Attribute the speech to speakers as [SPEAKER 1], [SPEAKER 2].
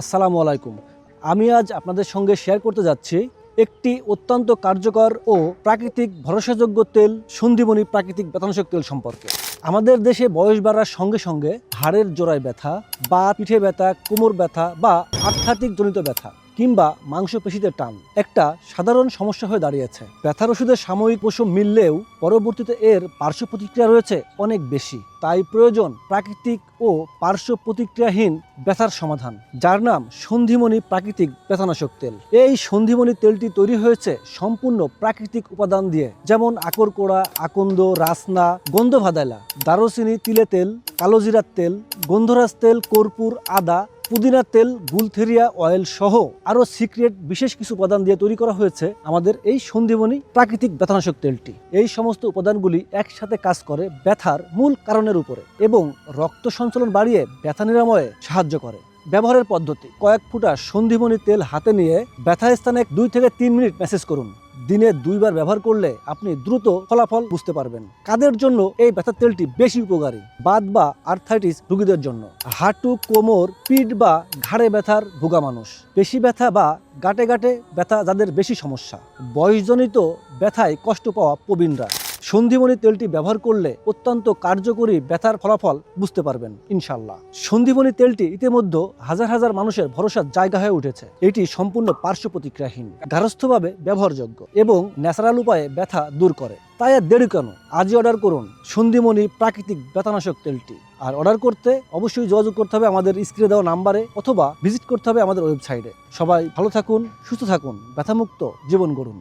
[SPEAKER 1] আসসালামু আলাইকুম। আমি আজ আপনাদের সঙ্গে শেয়ার করতে যাচ্ছি একটি অত্যন্ত কার্যকর ও প্রাকৃতিক ভরসাযোগ্য তেল সন্ধিমণি প্রাকৃতিক বেতনাশক তেল সম্পর্কে। আমাদের দেশে বয়স বাড়ার সঙ্গে সঙ্গে হাড়ের জোড়ায় ব্যথা, বা পিঠে ব্যথা, কোমর ব্যথা, বা আধ্যাত্মিক জনিত ব্যথা। কিংবা মাংসপেশিতে টান। একটা সাধারণ সমস্যা হয়ে দাঁড়িয়েছে। ব্যথার ওষুধের সাময়িক পশম মিললেও পরবর্তীতে এর পার্শ্ব প্রতিক্রিয়া রয়েছে অনেক বেশি। তাই প্রয়োজন প্রাকৃতিক ও পার্শ্ব প্রতিক্রিয়াহীন ব্যথার সমাধান, যার নাম সন্ধিমণি প্রাকৃতিক ব্যথানাশক তেল। এই সন্ধিমণি তেলটি তৈরি হয়েছে সম্পূর্ণ প্রাকৃতিক উপাদান দিয়ে, যেমন আকরকোড়া আকন্দ, রাসনা গন্ধ ভাদাইলা দারুচিনি তিলে তেল, কালোজিরার তেল, গন্ধরাজ তেল, কর্পূর, আদা পুদিনা তেল, গুলথেরিয়া অয়েল সহ আরও সিক্রেট বিশেষ কিছু উপাদান দিয়ে তৈরি করা হয়েছে আমাদের এই সন্ধিবনী প্রাকৃতিক ব্যথানাশক তেলটি। এই সমস্ত উপাদানগুলি একসাথে কাজ করে ব্যথার মূল কারণের উপরে এবং রক্ত সঞ্চালন বাড়িয়ে ব্যথা নিরাময়ে সাহায্য করে। ব্যবহারের পদ্ধতি, কয়েক ফুটা সন্ধিবনী তেল হাতে নিয়ে ব্যথা স্থানে দুই থেকে তিন মিনিট মেসেজ করুন। দিনে দুইবার ব্যবহার করলে আপনি দ্রুত ফলাফল বুঝতে পারবেন। কাদের জন্য এই ব্যথার তেলটি বেশি উপকারী? বাদ বা আর্থাইটিস রুগীদের জন্য। হাঁটু, কোমর, পিঠ বা ঘাড়ে ব্যথার ভোগা মানুষ। বেশি ব্যথা বা গাটে গাটে ব্যথা যাদের বেশি সমস্যা। বয়সজনিত ব্যথায় কষ্ট পাওয়া প্রবীণরা। সন্ধিমণি তেলটি ব্যবহার করলে অত্যন্ত কার্যকরী ব্যথার ফলাফল বুঝতে পারবেন ইনশাল্লাহ সন্ধিমণি তেলটি ইতিমধ্যে হাজার হাজার মানুষের ভরসার জায়গা হয়ে উঠেছে। এটি সম্পূর্ণ পার্শ্ব প্রতিক্রিয়াহীন গারস্থভাবে ব্যবহারযোগ্য এবং ন্যাচারাল উপায়ে ব্যথা দূর করে। তাই আর দেরি কেন? আজই অর্ডার করুন সন্ধিমণি প্রাকৃতিক ব্যথানাশক তেলটি। আর অর্ডার করতে অবশ্যই যোগাযোগ করতে হবে আমাদের স্ক্রিনে দেওয়া নাম্বারে অথবা ভিজিট করতে হবে আমাদের ওয়েবসাইটে। সবাই ভালো থাকুন, সুস্থ থাকুন, ব্যথামুক্ত জীবন গড়ুন।